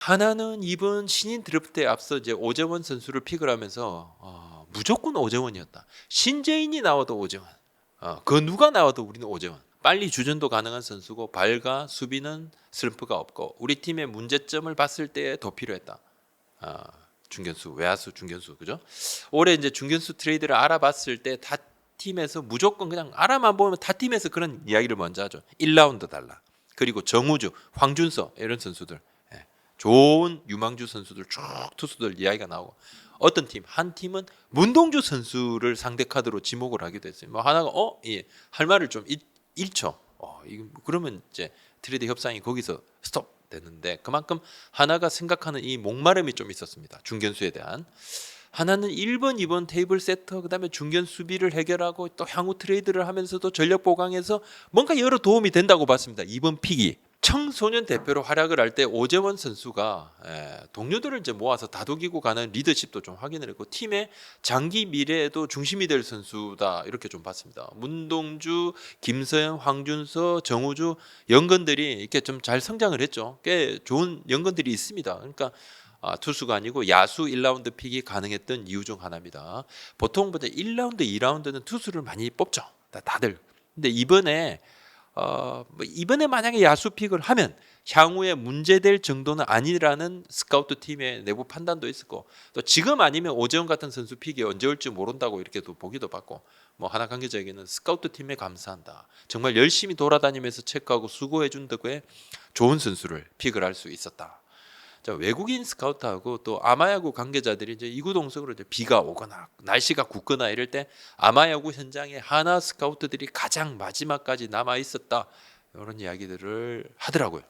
하나는 이번 신인 드래프트에 앞서 이제 오재원 선수를 픽을 하면서 어, 무조건 오재원이었다. 신재인이 나와도 오재원. 어, 그 누가 나와도 우리는 오재원. 빨리 주전도 가능한 선수고 발과 수비는 슬럼프가 없고 우리 팀의 문제점을 봤을 때 더 필요했다. 아, 중견수, 외야수, 중견수, 그죠? 올해 이제 중견수 트레이드를 알아봤을 때 다 팀에서 무조건 그냥 알아만 보면 다 팀에서 그런 이야기를 먼저 하죠. 1라운드 달라. 그리고 정우주, 황준서 이런 선수들, 예, 좋은 유망주 선수들 쭉 투수들 이야기가 나오고 어떤 팀, 한 팀은 문동주 선수를 상대 카드로 지목을 하기도 했어요. 뭐 하나가 어, 예, 할 말을 좀 잃, 잃죠. 어, 이거 그러면 이제 트레이드 협상이 거기서 스톱 되는데 그만큼 하나가 생각하는 이 목마름이 좀 있었습니다. 중견수에 대한 하나는 1번, 2번 테이블 세터 그다음에 중견 수비를 해결하고 또 향후 트레이드를 하면서도 전력 보강해서 뭔가 여러 도움이 된다고 봤습니다. 2번 픽이 청소년 대표로 활약을 할 때 오재원 선수가 예, 동료들을 이제 모아서 다독이고 가는 리더십도 좀 확인을 했고 팀의 장기 미래에도 중심이 될 선수다 이렇게 좀 봤습니다. 문동주, 김서영, 황준서, 정우주 연건들이 이렇게 좀 잘 성장을 했죠. 꽤 좋은 연건들이 있습니다. 그러니까 아, 투수가 아니고 야수 1라운드 픽이 가능했던 이유 중 하나입니다. 보통 보다 1라운드, 2라운드는 투수를 많이 뽑죠. 다- 다들. 근데 이번에 어, 뭐 이번에 만약에 야수 픽을 하면 향후에 문제될 정도는 아니라는 스카우트 팀의 내부 판단도 있었고 또 지금 아니면 오재원 같은 선수 픽이 언제 올지 모른다고 이렇게도 보기도 받고 뭐 하나 관계자에게는 스카우트 팀에 감사한다. 정말 열심히 돌아다니면서 체크하고 수고해 준 덕에 좋은 선수를 픽을 할 수 있었다. 자, 외국인 스카우트하고 또 아마야구 관계자들이 이제 이구동성으로 이제 비가 오거나 날씨가 굳거나 이럴 때 아마야구 현장에 하나 스카우트들이 가장 마지막까지 남아 있었다 이런 이야기들을 하더라고요.